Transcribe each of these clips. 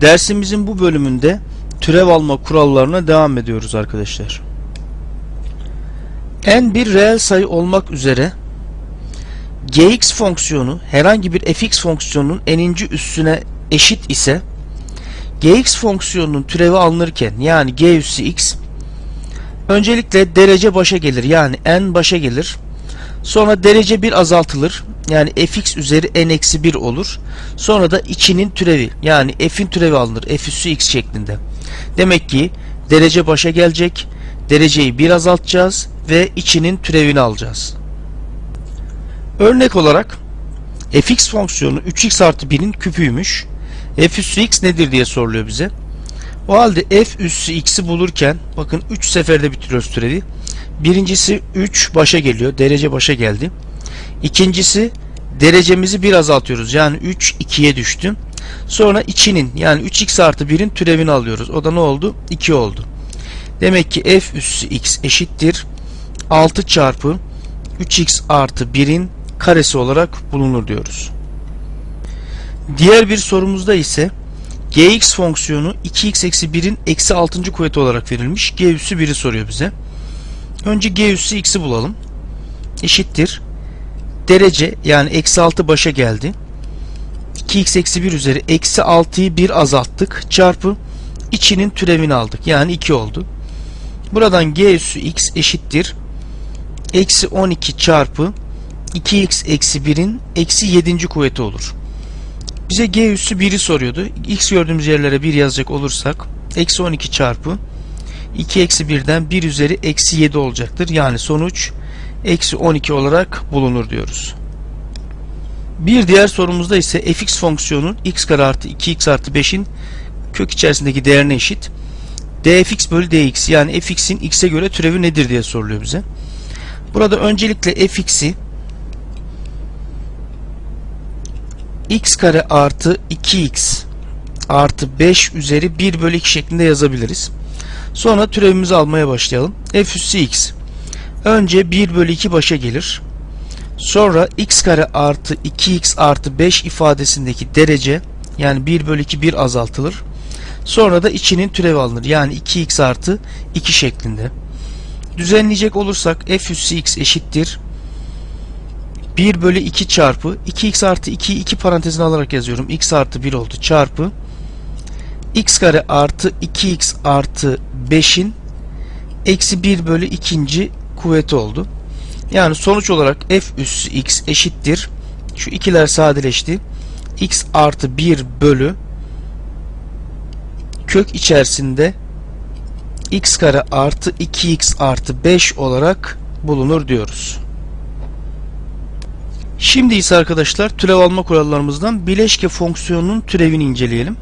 Dersimizin bu bölümünde türev alma kurallarına devam ediyoruz arkadaşlar. n bir reel sayı olmak üzere gx fonksiyonu herhangi bir fx fonksiyonunun n'inci üssüne eşit ise gx fonksiyonunun türevi alınırken yani g üssü x öncelikle derece başa gelir yani n başa gelir. Sonra derece 1 azaltılır. Yani fx üzeri n eksi 1 olur. Sonra da içinin türevi yani f'in türevi alınır. f üssü x şeklinde. Demek ki derece başa gelecek. Dereceyi 1 azaltacağız ve içinin türevini alacağız. Örnek olarak fx fonksiyonu 3x artı 1'in küpüymüş. f üssü x nedir diye soruluyor bize. O halde f üssü x'i bulurken bakın 3 seferde bitiriyoruz türevi. Birincisi 3 başa geliyor. Derece başa geldi. İkincisi derecemizi bir azaltıyoruz. Yani 3 2'ye düştü. Sonra içinin yani 3x artı 1'in türevini alıyoruz. O da ne oldu? 2 oldu. Demek ki f üssü x eşittir 6 çarpı 3x artı 1'in karesi olarak bulunur diyoruz. Diğer bir sorumuzda ise gx fonksiyonu 2x eksi 1'in eksi 6. kuvveti olarak verilmiş. g üssü 1'i soruyor bize. Önce g üssü x'i bulalım. Eşittir. Derece yani eksi 6 başa geldi. 2x eksi 1 üzeri eksi 6'yı 1 azalttık. Çarpı içinin türevini aldık. Yani 2 oldu. Buradan g üssü x eşittir. Eksi 12 çarpı 2x eksi 1'in eksi 7. kuvveti olur. Bize g üssü 1'i soruyordu. x gördüğümüz yerlere 1 yazacak olursak eksi 12 çarpı 2 eksi 1'den 1 üzeri eksi 7 olacaktır. Yani sonuç eksi 12 olarak bulunur diyoruz. Bir diğer sorumuzda ise fx fonksiyonun x kare artı 2x artı 5'in kök içerisindeki değerine eşit. dfx bölü dx yani fx'in x'e göre türevi nedir diye soruluyor bize. Burada öncelikle fx'i x kare artı 2x artı 5 üzeri 1 bölü 2 şeklinde yazabiliriz. Sonra türevimizi almaya başlayalım. f üssü x. Önce 1 bölü 2 başa gelir. Sonra x kare artı 2x artı 5 ifadesindeki derece yani 1 bölü 2 1 azaltılır. Sonra da içinin türevi alınır. Yani 2x artı 2 şeklinde. Düzenleyecek olursak f üssü x eşittir. 1 bölü 2 çarpı 2x artı 2'yi 2 parantezine alarak yazıyorum. x artı 1 oldu çarpı x kare artı 2x artı 5'in eksi 1 bölü 2. kuvveti oldu. Yani sonuç olarak f üssü x eşittir. Şu ikiler sadeleşti. x artı 1 bölü kök içerisinde x kare artı 2x artı 5 olarak bulunur diyoruz. Şimdi ise arkadaşlar türev alma kurallarımızdan bileşke fonksiyonunun türevini inceleyelim.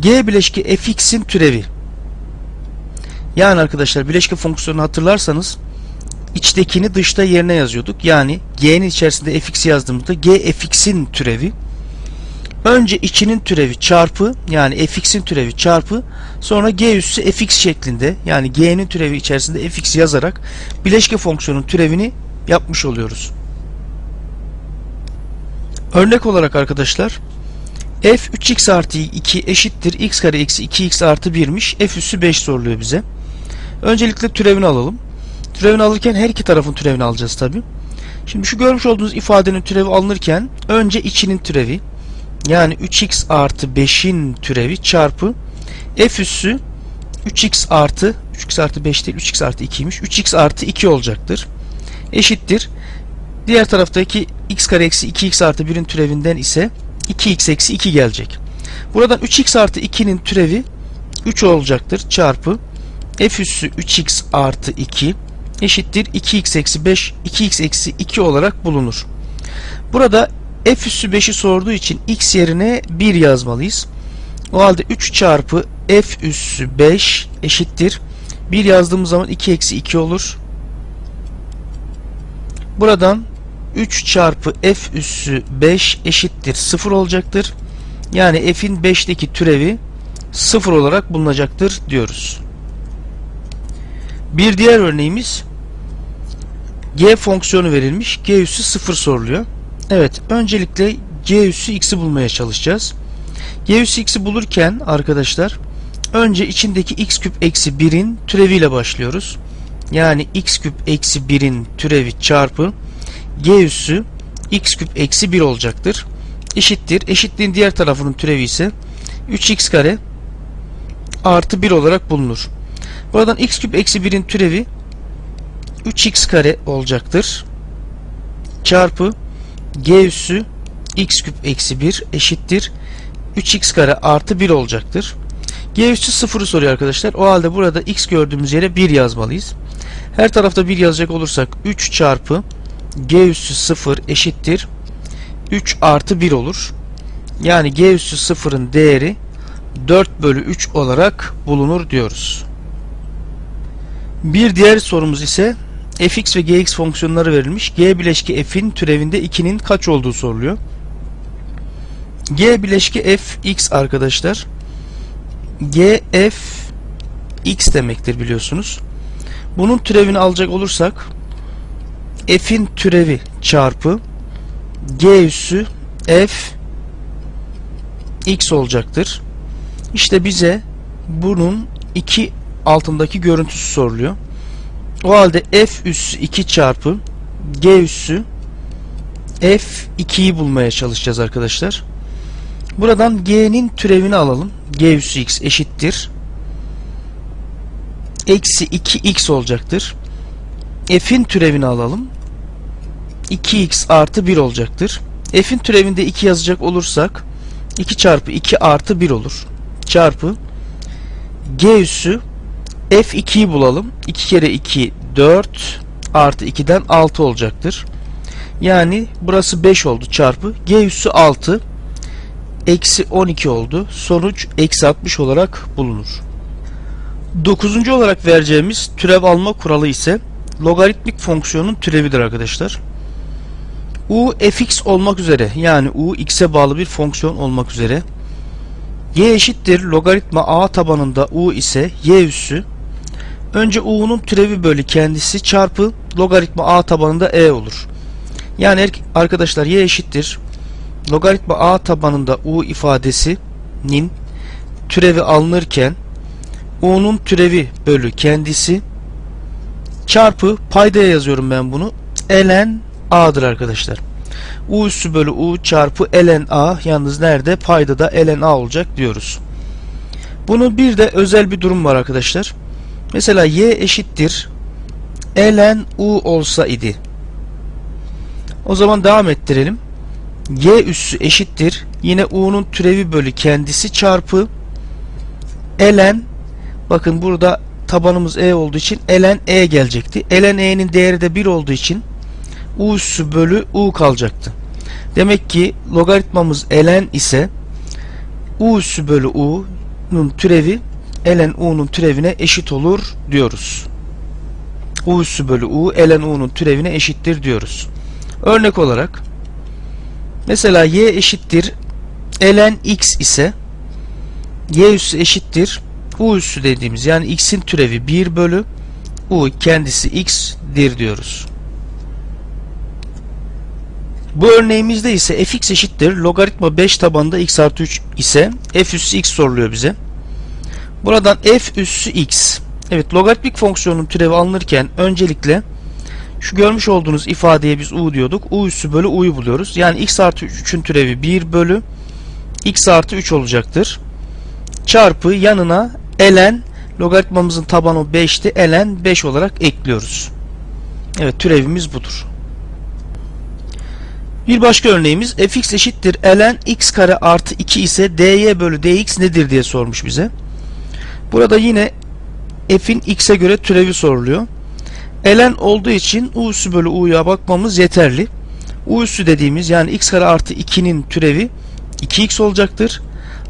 G bileşke fx'in türevi. Yani arkadaşlar bileşke fonksiyonunu hatırlarsanız içtekini dışta yerine yazıyorduk. Yani g'nin içerisinde fx yazdığımızda g fx'in türevi. Önce içinin türevi çarpı yani fx'in türevi çarpı sonra g üssü fx şeklinde yani g'nin türevi içerisinde fx yazarak bileşke fonksiyonun türevini yapmış oluyoruz. Örnek olarak arkadaşlar f 3x artı 2 eşittir x kare eksi 2x artı 1'miş. f üssü 5 soruluyor bize. Öncelikle türevini alalım. Türevini alırken her iki tarafın türevini alacağız tabi. Şimdi şu görmüş olduğunuz ifadenin türevi alınırken önce içinin türevi yani 3x artı 5'in türevi çarpı f üssü 3x artı 3x artı 5 değil 3x artı 2'ymiş. 3x artı 2 olacaktır. Eşittir. Diğer taraftaki x kare eksi 2x artı 1'in türevinden ise 2x eksi 2 gelecek. Buradan 3x artı 2'nin türevi 3 olacaktır. Çarpı f üssü 3x artı 2 eşittir 2x eksi 5 2x eksi 2 olarak bulunur. Burada f üssü 5'i sorduğu için x yerine 1 yazmalıyız. O halde 3 çarpı f üssü 5 eşittir. 1 yazdığımız zaman 2 eksi 2 olur. Buradan 3 çarpı f üssü 5 eşittir 0 olacaktır. Yani f'in 5'teki türevi 0 olarak bulunacaktır diyoruz. Bir diğer örneğimiz g fonksiyonu verilmiş. g üssü 0 soruluyor. Evet öncelikle g üssü x'i bulmaya çalışacağız. g üssü x'i bulurken arkadaşlar önce içindeki x küp eksi 1'in türeviyle başlıyoruz. Yani x küp eksi 1'in türevi çarpı g üssü x küp eksi 1 olacaktır. Eşittir. Eşitliğin diğer tarafının türevi ise 3x kare artı 1 olarak bulunur. Buradan x küp eksi 1'in türevi 3x kare olacaktır. Çarpı g üssü x küp eksi 1 eşittir. 3x kare artı 1 olacaktır. G üssü 0'ı soruyor arkadaşlar. O halde burada x gördüğümüz yere 1 yazmalıyız. Her tarafta 1 yazacak olursak 3 çarpı g üssü 0 eşittir. 3 artı 1 olur. Yani g üssü 0'ın değeri 4 bölü 3 olarak bulunur diyoruz. Bir diğer sorumuz ise fx ve gx fonksiyonları verilmiş. g bileşki f'in türevinde 2'nin kaç olduğu soruluyor. g bileşki f x arkadaşlar. g f x demektir biliyorsunuz. Bunun türevini alacak olursak f'in türevi çarpı g üssü f x olacaktır. İşte bize bunun iki altındaki görüntüsü soruluyor. O halde f üssü 2 çarpı g üssü f 2'yi bulmaya çalışacağız arkadaşlar. Buradan g'nin türevini alalım. g üssü x eşittir. Eksi 2x olacaktır. f'in türevini alalım. 2x artı 1 olacaktır. f'in türevinde 2 yazacak olursak 2 çarpı 2 artı 1 olur. Çarpı g üssü f2'yi bulalım. 2 kere 2 4 artı 2'den 6 olacaktır. Yani burası 5 oldu çarpı g üssü 6 eksi 12 oldu. Sonuç eksi 60 olarak bulunur. Dokuzuncu olarak vereceğimiz türev alma kuralı ise logaritmik fonksiyonun türevidir arkadaşlar. U fx olmak üzere yani u x'e bağlı bir fonksiyon olmak üzere y eşittir logaritma a tabanında u ise y üssü önce u'nun türevi bölü kendisi çarpı logaritma a tabanında e olur. Yani arkadaşlar y eşittir logaritma a tabanında u ifadesinin türevi alınırken u'nun türevi bölü kendisi çarpı paydaya yazıyorum ben bunu ln a'dır arkadaşlar. u üssü bölü u çarpı ln a yalnız nerede paydada ln a olacak diyoruz. Bunun bir de özel bir durum var arkadaşlar. Mesela y eşittir ln u olsa idi. O zaman devam ettirelim. y üssü eşittir yine u'nun türevi bölü kendisi çarpı ln bakın burada tabanımız e olduğu için ln e gelecekti. ln e'nin değeri de 1 olduğu için u üssü bölü u kalacaktı. Demek ki logaritmamız ln ise u üssü bölü u'nun türevi ln u'nun türevine eşit olur diyoruz. u üssü bölü u ln u'nun türevine eşittir diyoruz. Örnek olarak mesela y eşittir ln x ise y üssü eşittir u üssü dediğimiz yani x'in türevi 1 bölü u kendisi x'dir diyoruz. Bu örneğimizde ise fx eşittir logaritma 5 tabanında x artı 3 ise f üssü x soruluyor bize. Buradan f üssü x evet logaritmik fonksiyonun türevi alınırken öncelikle şu görmüş olduğunuz ifadeye biz u diyorduk. u üssü bölü u'yu buluyoruz. Yani x artı 3'ün türevi 1 bölü x artı 3 olacaktır. Çarpı yanına ln logaritmamızın tabanı 5'ti. ln 5 olarak ekliyoruz. Evet türevimiz budur. Bir başka örneğimiz fx eşittir ln x kare artı 2 ise dy bölü dx nedir diye sormuş bize. Burada yine f'in x'e göre türevi soruluyor. ln olduğu için u üssü bölü u'ya bakmamız yeterli. u üssü dediğimiz yani x kare artı 2'nin türevi 2x olacaktır.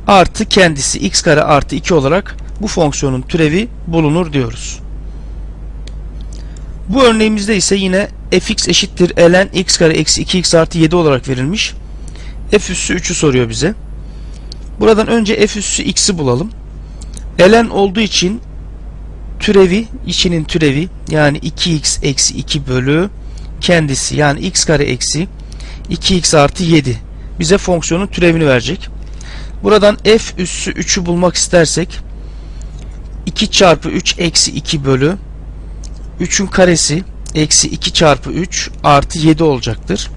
Artı kendisi x kare artı 2 olarak bu fonksiyonun türevi bulunur diyoruz. Bu örneğimizde ise yine fx eşittir ln x kare eksi 2x artı 7 olarak verilmiş. f üssü 3'ü soruyor bize. Buradan önce f üssü x'i bulalım. ln olduğu için türevi, içinin türevi yani 2x eksi 2 bölü kendisi yani x kare eksi 2x artı 7 bize fonksiyonun türevini verecek. Buradan f üssü 3'ü bulmak istersek 2 çarpı 3 eksi 2 bölü 3'ün karesi eksi 2 çarpı 3 artı 7 olacaktır.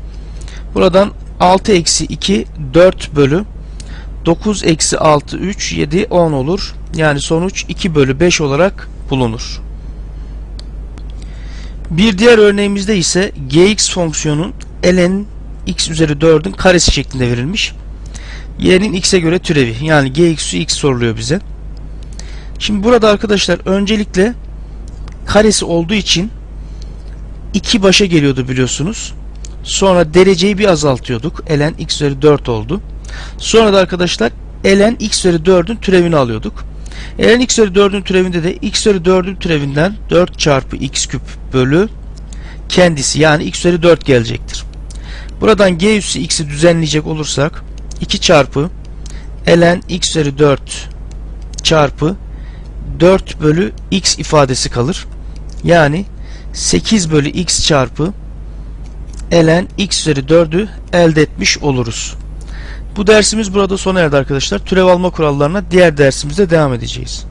Buradan 6 eksi 2 4 bölü 9 eksi 6 3 7 10 olur. Yani sonuç 2 bölü 5 olarak bulunur. Bir diğer örneğimizde ise gx fonksiyonun ln x üzeri 4'ün karesi şeklinde verilmiş. y'nin x'e göre türevi yani gx x soruluyor bize. Şimdi burada arkadaşlar öncelikle karesi olduğu için 2 başa geliyordu biliyorsunuz. Sonra dereceyi bir azaltıyorduk. ln x üzeri 4 oldu. Sonra da arkadaşlar ln x üzeri 4'ün türevini alıyorduk. ln x üzeri 4'ün türevinde de x üzeri 4'ün türevinden 4 çarpı x küp bölü kendisi yani x üzeri 4 gelecektir. Buradan g üssü x'i düzenleyecek olursak 2 çarpı ln x üzeri 4 çarpı 4 bölü x ifadesi kalır. Yani 8 bölü x çarpı ln x üzeri 4'ü elde etmiş oluruz. Bu dersimiz burada sona erdi arkadaşlar. Türev alma kurallarına diğer dersimizde devam edeceğiz.